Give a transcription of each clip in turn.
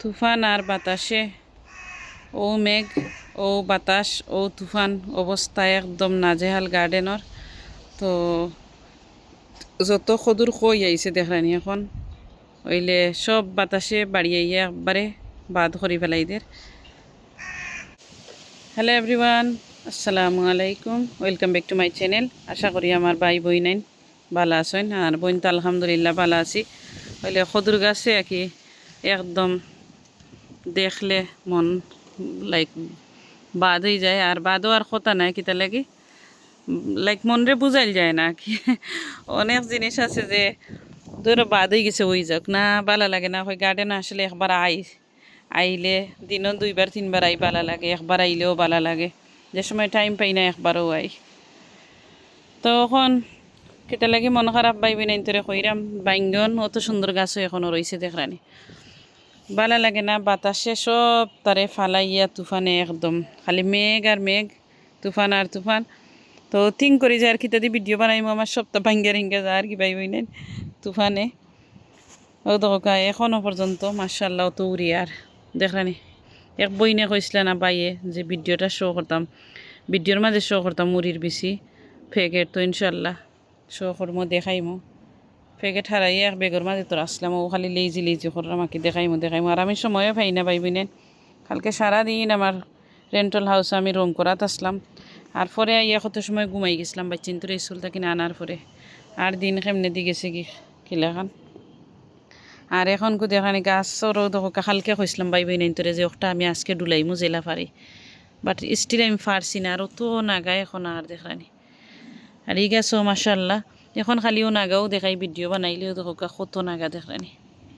তুফান আর বাতাসে। ও মেঘ, ও বাতাস, ও তুফান অবস্থা একদম নাজেহাল গার্ডেনর তো যত সদূর কই আইছে দেখলানি এখন। ওইলে সব বাতাসে বাড়ি আইয়া একবারে বাদ করি ফেলাই দের হ্যালো এভরিওয়ান আসসালামু আলাইকুম। Welcome back to my channel আশা করি আমার ভাই বই নাইন ভালো আছেন। আর বোন তো আলহামদুলিল্লাহ ভালো আছি। হইলে সদুর গাছে আর কি একদম দেখলে মন লাইক বাদ হয়ে যায়। আর বাদও আর কথা নাই কিতা লাগি। লাইক মনরে বুঝাইল যায় না কি। অনেক জিনিস আছে যে ধরো বাদ হয়ে গেছে, ওই যাক। না ভালো লাগে না। ওই গার্ডেন আসলে একবার আই, আইলে দিনও দুইবার, তিনবার আই ভালো লাগে। একবার আইলেও ভালো লাগে। যে সময় টাইম পাই না, একবারও আই। তখন কেটা লাগে, মন খারাপ বাইবি নাই তোরে কইরাম বাইঙ্গন অত সুন্দর গাছও এখনও রয়েছে দেখরানি ভালো লাগে না, বাতাসে সব তারে ফালাইয়া তুফানে একদম। খালি মেঘ আর মেঘ, তুফান আর তুফান। তো থিঙ্ক করি যে আর খিতা দিয়ে ভিডিও বানাইমো, আমার সপ্তাহ ভাঙ্গা রিঙ্গা যা আর কি বাই বই তুফানে। ও দোকা এখনও পর্যন্ত মার্শাল্লাহ তো উড়ি আর। দেখলানি এক বইনে কইসলে না বাইয়ে যে ভিডিওটা শো করতাম। ভিডিওর মাঝে শো করতাম মুড়ির বেশি। ফেকেট তো ইনশাল্লাহ শো করমো, দেখাইমো। প্যাকেট হারাই এক বেগর মাঝে তোর আসলাম, ও খালি লেজি লেজি করে আমাকে দেখাইমো দেখাইমো। আর আমি সময়ও পাই না পাইবি নেন কালকে সারাদিন আমার রেন্টাল হাউসে আমি রুম করাত আসলাম। আর পরে আইয়া কত সময় ঘুমাই গেছিলাম বাচ্চিন, তোর স্কুল থেকে আনার পরে। আর দিন কেমনে দি গেছে কি কিলাখান আর এখন কু দেখানি গাছরও দেখো কালকে কইসলাম বাইবি নেন তোরে যে ওটা আমি আজকে ডুলাইমু জেলা পারি বাট স্টিল আমি পারছি না, আর অত নাগায় এখন আর দেখানি। আর এই গাছও মাসাল্লাহ এখন খালিও নাগাও দেখাই ভিডিও বানাইলেও দেখো কত নাগা দেখানি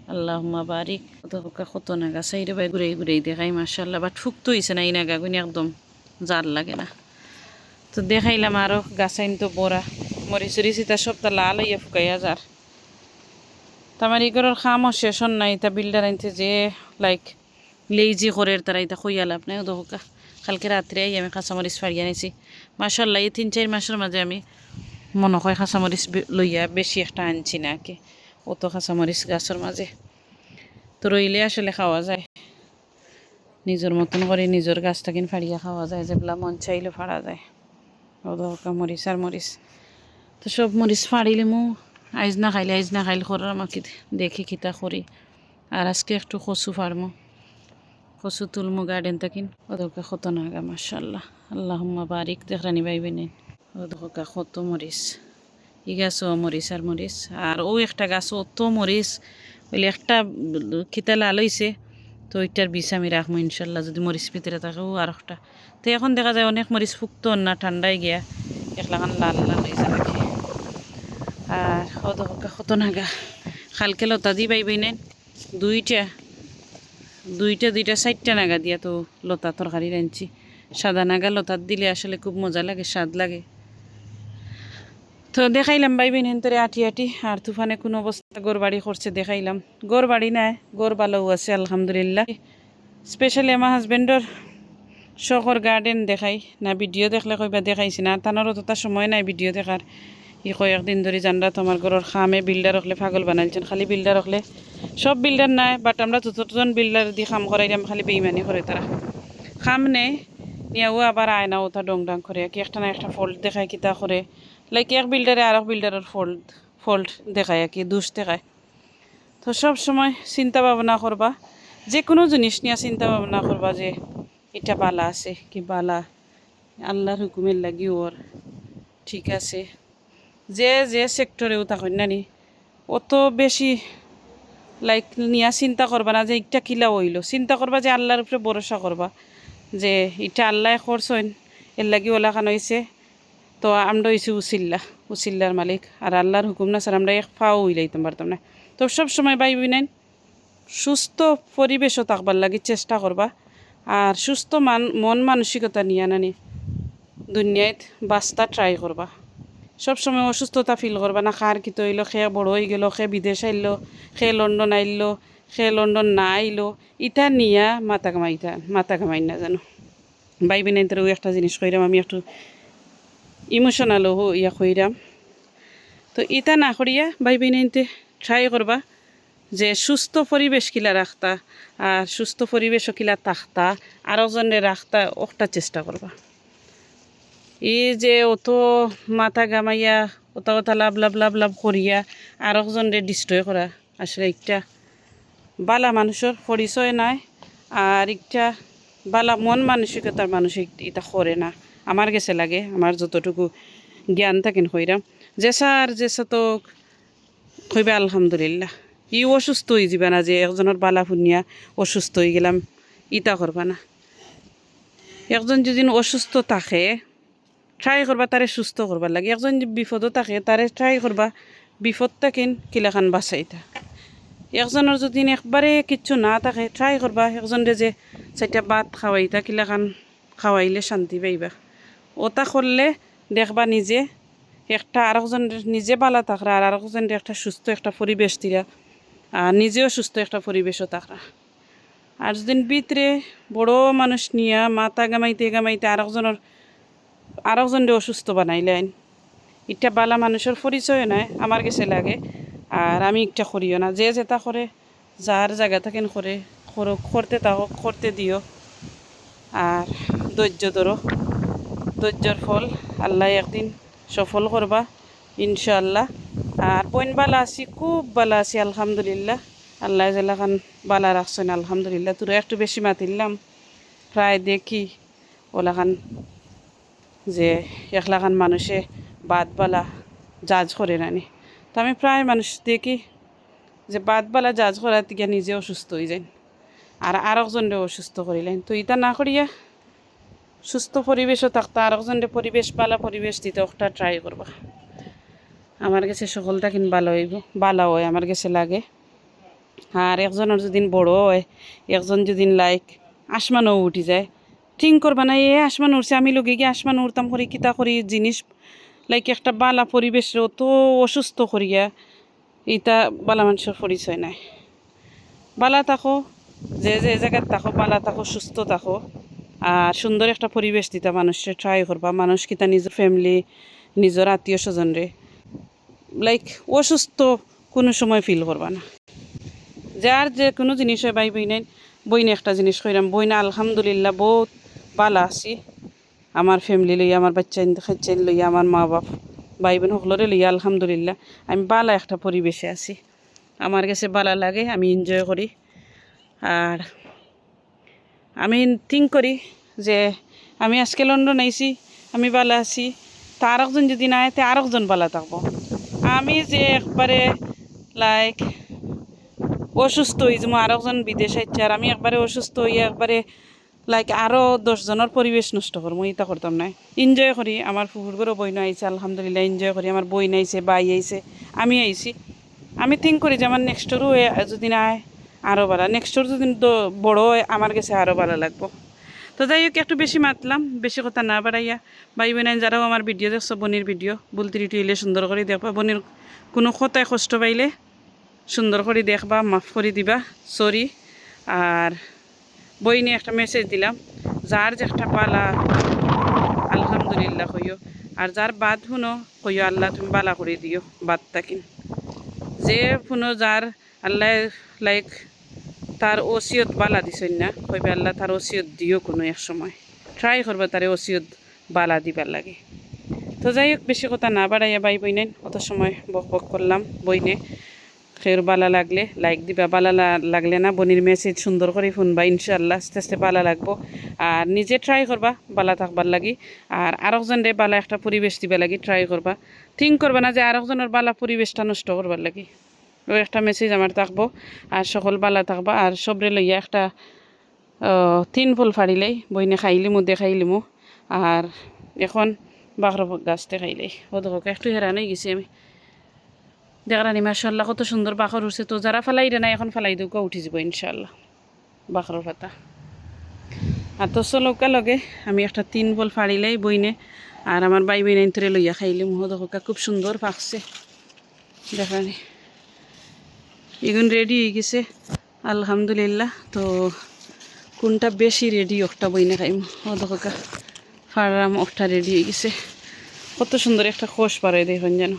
আল্লাহ বারিক দেখো কত নাগা সাইডে বাই ঘুরে ঘুরে দেখাই মাসাল্লাহ বাট ফুকতো হয়েছে না এই নাগা গুনি একদম জার লাগে না তো দেখাইলাম আরও গাছাইন তো বড়া মরিচ চরিচ ইতা সবটা লাল হইয়া ফুকাইয়া যার তামার ইগরের খামও শেষ হন নাই তা বিল্ডার আনতে যে লাইক লেইজি করে তারা ইতা খইয়া লাভ নাই দোকা কালকে রাত্রে আমি কাঁচামরিচ ফাড়িয়ে আনিছি মাসাল্লাহ এই তিন চার মাসের মাঝে আমি মনে হয় কাঁচামরিচ বে- লইয়া বেশি একটা আনছি না কি অত কাঁচামরিচ গাছের মাঝে। তো রইলে আসলে খাওয়া যায়। নিজের মতন করে নিজের গাছ থাকিন ফাড়িয়া খাওয়া যায়, যেগুলা মন চাইলে ফাড়া যায়। ও দরকা মরিচ আর মরিচ। তো সব মরিচ ফাড়িলে মো আইজ না খাইলে, আইজ না খাইলে করার আমাকে দেখি কিতা করি। আর আজকে একটু কচু ফাড়মো। কচু তুলমো গার্ডেন থাকিন ওদেরকে কত নাগা মাসাল্লাহ আল্লাহ বারিক, দেখরানি বাইবে ওদেরকে কত মরিচ। ই গাছও মরিচ আর মরিচ। আর ও একটা গাছ, অত মরিচ। বলে একটা খিতা লাল হয়েছে তো ওইটার বিষ আমি রাখব ইনশাল্লাহ, যদি মরিচ ভিতরে থাকে। ও আর একটা। তো এখন দেখা যায় অনেক মরিচ ফুকতো না ঠান্ডায় গিয়া। একলাখান লাল লাল হয়েছে রাখে আর কত কত নাগা খালকে লতা দি পাইবই নেন দুইটা দুইটা দুইটা, চারটা নাগা দিয়া তো লতা তরকারি রাঁধছি। সাদা নাগা লতার দিলে আসলে খুব মজা লাগে, স্বাদ লাগে। তো দেখাইলাম ভাই বোন হেন্তরে আটি আটি, আর তুফানে কোন অবস্থা গোর বাড়ি করছে দেখাইলাম। গোর বাড়ি নাই গোর ভালোও আছে, আলহামদুলিল্লাহ। স্পেশালি আমার হাজবেন্ডর শখর গার্ডেন দেখাই, না ভিডিও দেখলে কইবা দেখাইছি না তানোরও তো তার সময় নাই ভিডিও দেখার। ই কয়েকদিন ধরে জানরা তোমার ঘরের খামে বিল্ডার হলে পাগল বানাইছেন, খালি বিল্ডার হলে সব বিল্ডার নাই বাট আমরা যতজন বিল্ডার দিয়ে খাম করাইলাম, খালি বেইমানি করে তারা। খাম নেই নিয়াও আবার আয়না ওটা ডং ডাং করে কি একটা না একটা ফল্ট দেখায় কিতা করে। লাইক এক বিল্ডারে আর এক বিল্ডারের ফল্ট ফল্ট দেখায় আর কি, দুষ দেখায়। তো সব সময় চিন্তা ভাবনা করবা, যে কোনো জিনিস নিয়ে চিন্তা ভাবনা করবা যে, এটা বালা আছে কি বালা? আল্লাহর হুকুমের লাগি ওর। ঠিক আছে। যে যে সেক্টরেও থাকেন নানি অত বেশি লাইক নিয়া চিন্তা করবা না যে এটা কিলা হইল। চিন্তা করবা যে, আল্লাহর উপরে ভরসা করবা যে, এটা আল্লাহ করছেন, এর লাগি ওলা খান হয়েছে তো আমরা হয়েছি উচিল্লা উচিল্লার মালিক। আর আল্লাহর হুকুম না স্যার আমরা এক ফাও উইলাইতাম পারতাম না। তো সব সময় বাইবি নেন সুস্থ পরিবেশও থাকবার লাগি, চেষ্টা করবা। আর সুস্থ মান মন মানসিকতা নিয়ে নানি দুনিয়াত বাস্তা ট্রাই করবা। সব সময় অসুস্থতা ফিল করবা না, খার কি তৈল সে বড় হয়ে গেল সে বিদেশ আইলো, খে লন্ডন আইলো, খে লন্ডন না আইলো, ইটা নিয়া মাথা কামাইতা মাথা কামাই না জানো বাইবি নাই তার একটা জিনিস কইরাম, আমি একটু ইমোশনালও ইয়া কইরাম তো ইটা না করিয়া বাইবি নাইতে ট্রাই করবা যে সুস্থ পরিবেশ কিলা রাখতা আর সুস্থ পরিবেশ কিলা থাকতা আরেকজনে রাখতা ওটা চেষ্টা করবা এই যে অত মাথা গামাইয়া অত কথা লাভ লাভ লাভ লাভ করিয়া আরেকজনে ডিস্ট্রয় করা আসলে একটা বালা মানুষের পরিচয় নাই আর একটা বালা মন মানসিকতার মানুষ এটা করে না আমার গেছে লাগে আমার যতটুকু জ্ঞান থাকেন হইরাম জেসার জেসা তো কইবে আলহামদুলিল্লাহ। ই অসুস্থ হয়ে যাবে না যে একজনের বালা ফুনিয়া অসুস্থ হয়ে গেলাম ইটা করবা না। একজন যদি অসুস্থ থাকে ট্রাই করবা তারে সুস্থ করবার লাগে। একজন বিপদও থাকে তারে ট্রাই করবা বিপদ থাকিন, কিলাখান বাঁচাইতা একজনের যদি একবারে কিচ্ছু না থাকে ট্রাই করবা একজনে যে চারটা ভাত খাওয়াইতা কিলাখান খাওয়াইলে শান্তি পাইবা। ওটা করলে দেখবা নিজে একটা আরেকজন নিজে বালা থাকরা আর আরেকজন একটা সুস্থ একটা পরিবেশ দিরা আর নিজেও সুস্থ একটা পরিবেশও থাকরা। আর যদি ভিতরে বড় মানুষ নিয়া মাথা গামাইতে গামাইতে আরেকজনের, আরেকজন অসুস্থ বানাইলেন, এটা বালা মানুষের পরিচয় নাই, আমার কাছে লাগে, আর আমি একটা করিও না। যে যেটা করে, যার জায়গা থাকেন করে, করো, করতে থাকো, করতে দিও, আর ধৈর্য ধরো। ধৈর্যর ফল, আল্লাহ একদিন সফল করবা, ইনশাআল্লাহ। আর বইন বালা আছি, খুব বালা আছি, আলহামদুলিল্লাহ। আল্লাহ জেলাখান বালা রাখছেন, আলহামদুলিল্লাহ। তোরা একটু বেশি মাতিলাম। প্রায় দেখি ওলাখান যে একলাখান মানুষে বাদ বালা জাজ করে নানি তো আমি প্রায় মানুষ দেখি যে বাদ বালা জাজ করার থেকে নিজে অসুস্থ হয়ে যায় আর আরেকজনরে অসুস্থ করিলেন। তো ইটা না করিয়া সুস্থ পরিবেশও থাকতো, আরেকজনরে পরিবেশ বালা পরিবেশ দিতে একটা ট্রাই করবা। আমার কাছে সকলটা কিন ভালো হইব, ভালো হয় আমার কাছে লাগে। আর একজনের যদি বড় হয়, একজন যদি লাইক আসমানও উঠি যায়। ঠিক করবা না, এ আসমান উঠছে, আমি লোকে গিয়ে আসমান উঠতাম করি, কিতা করি, জিনিস লাইক একটা বালা পরিবেশ অত অসুস্থ করিয়া এটা বালা মানুষের পরিচয় নাই। বালা থাকো, যে যে জায়গায় থাকো, বালা থাকো, সুস্থ থাকো। আর সুন্দর একটা পরিবেশ দিতা মানুষের ট্রাই করবা। মানুষ কিতা নিজের ফ্যামিলি নিজের আত্মীয় স্বজনরে। লাইক অসুস্থ কোনো সময় ফিল করবা না। যার যে কোনো জিনিস হয় বাই বইনেন বইনে একটা জিনিস কইরাম, বইনা আলহামদুলিল্লাহ বহুত ভালো আছি। আমার ফ্যামিলি লইয়া, আমার বাচ্চা খাচ্চা লইয়া, আমার মা বাপ ভাই বোন সকলরে লইয়া আলহামদুলিল্লাহ আমি বালা একটা পরিবেশে আছি। আমার কাছে বালা লাগে, আমি এনজয় করি। আর আমি থিঙ্ক করি যে আমি আজকে লন্ডন আইছি, আমি বালা আছি, তা আরেকজন যদি না তে আরেকজন বালা থাকব। আমি যে একবারে লাইক অসুস্থ হয়ে যাব আরেকজন বিদেশ আইছে আর আমি একবারে অসুস্থ হয়ে একবারে লাইক আরও দশজনের পরিবেশ নষ্ট করব এটা করতাম না। এনজয় করি, আমার ফুফুরগুলো বইন আইছে, আলহামদুলিল্লাহ এনজয় করি, আমার বইন আইছে বাই আইছে, আমি আইছি। আমি থিঙ্ক করি যে আমার নেক্সটরও যদি না আরও ভালো নেক্সটর যদি দ- বড় হয়, আমার কাছে আরও ভালো লাগবো। তো যাই হোক, একটু বেশি মাতলাম, বেশি কথা না বাড়াইয়া। ভাই বোনাই যারাও আমার ভিডিও দেখছ, বনির ভিডিও বুলতি টিলে সুন্দর করে দেখবা। বনির কোনো কথায় কষ্ট পাইলে সুন্দর করে দেখবা, মাফ করে দিবা সরি আর বই নিয়ে একটা মেসেজ দিলাম, যার যে একটা পালা আলহামদুলিল্লাহ কইও। আর যার বাদ শুনো, কইও, আল্লাহ তুমি বালা করে দিও, বাদ তাকিন যে শুনো, যার আল্লাহ লাইক তার ওসিয়ত বালা দিছেন না, কইবে আল্লাহ তার ওসিয়ত দিও কোনো এক সময়। ট্রাই করবা তারে ওসিয়ত বালা দিবার লাগে। তো যাই হোক, বেশি কথা না বাড়াইয়া বাই বইনেন। অত সময় বক বক করলাম বইনে। খের বালা লাগলে লাইক দিবা, বালা লাগলে না বনির মেসেজ সুন্দর করে শুনবা ইনশাল্লাহ আস্তে আস্তে বালা লাগবো। আর নিজে ট্রাই করবা, বালা থাকবার লাগি। আর আরেকজন রে বালা একটা পরিবেশ দিবা লাগি ট্রাই করবা। থিঙ্ক করবা না যে আরেকজনের বালা পরিবেশটা নষ্ট করবার লাগি। ওই একটা মেসেজ আমার থাকব, আর সকল বালা থাকবা, আর সবরে লইয়া একটা তিন ফুল ফাড়িলেই বইনে খাইলিমু দেখাইলিমু আর এখন বাঘর গাছতে খাইলেই ও দেখো, একটু হেরান হয়ে গেছি আমি। দেখারানি মাসাল্লাহ কত সুন্দর বাখর উঠছে। তো যারা ফেলাই রে না এখন ফেলাই দিও উঠি যাব ইনশাল্লাহ বাখর পাতা। আর তো চলকা লগে, আমি একটা তিন বল ফাড়িলেই বইনে, আর আমার বাই বইনাইন তোরে লইয়া খাইলি মুহ দেখা খুব সুন্দর পাকছে দেখানি এগুন রেডি হয়ে গেছে। আলহামদুলিল্লাহ, তো কোনটা বেশি রেডি একটা বইনে খাইম। ও দেখা ফাড়াম একটা রেডি হয়ে গেছে। কত সুন্দর একটা খোস পারে দেখুন যেন।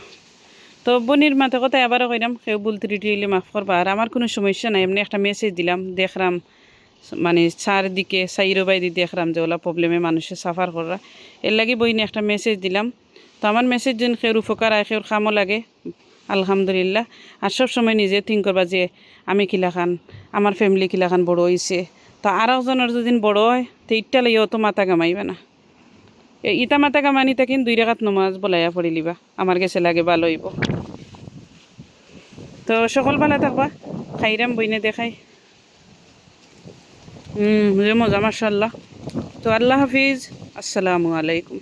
তো বনির মাথা কথা আবারও কইলাম কেউ ভুল ত্রুটি হইলে মাফ করবা। আর আমার কোনো সমস্যা নাই, এমনি একটা মেসেজ দিলাম দেখলাম মানে চারদিকে সাইরো বাইদি দেখলাম যে ওলা প্রবলেমে মানুষে সাফার করা এর লাগি বইনে একটা মেসেজ দিলাম। তো আমার মেসেজ যেন সেউর উপকার আয় সেউর খামও লাগে আলহামদুলিল্লাহ। আর সব সময় নিজে থিঙ্ক করবা যে, আমি কিলাখান আমার ফ্যামিলি কিলাখান বড় হয়েছে তো আর একজনের যদি বড় হয়, তো ইটা লাগে অত মাথা কামাইবে না। ইটা মাথা কামানি তাকিন দুই রেখাত নমাজ বলাইয়া পড়ি লিবা, আমার কাছে লাগে ভালো হইব। তো সকল ভালো থাকবা, খাইরাম বইনে দেখাই। হুম মজা মাশাল্লাহ তো আল্লাহ হাফিজ, আসসালামু আলাইকুম।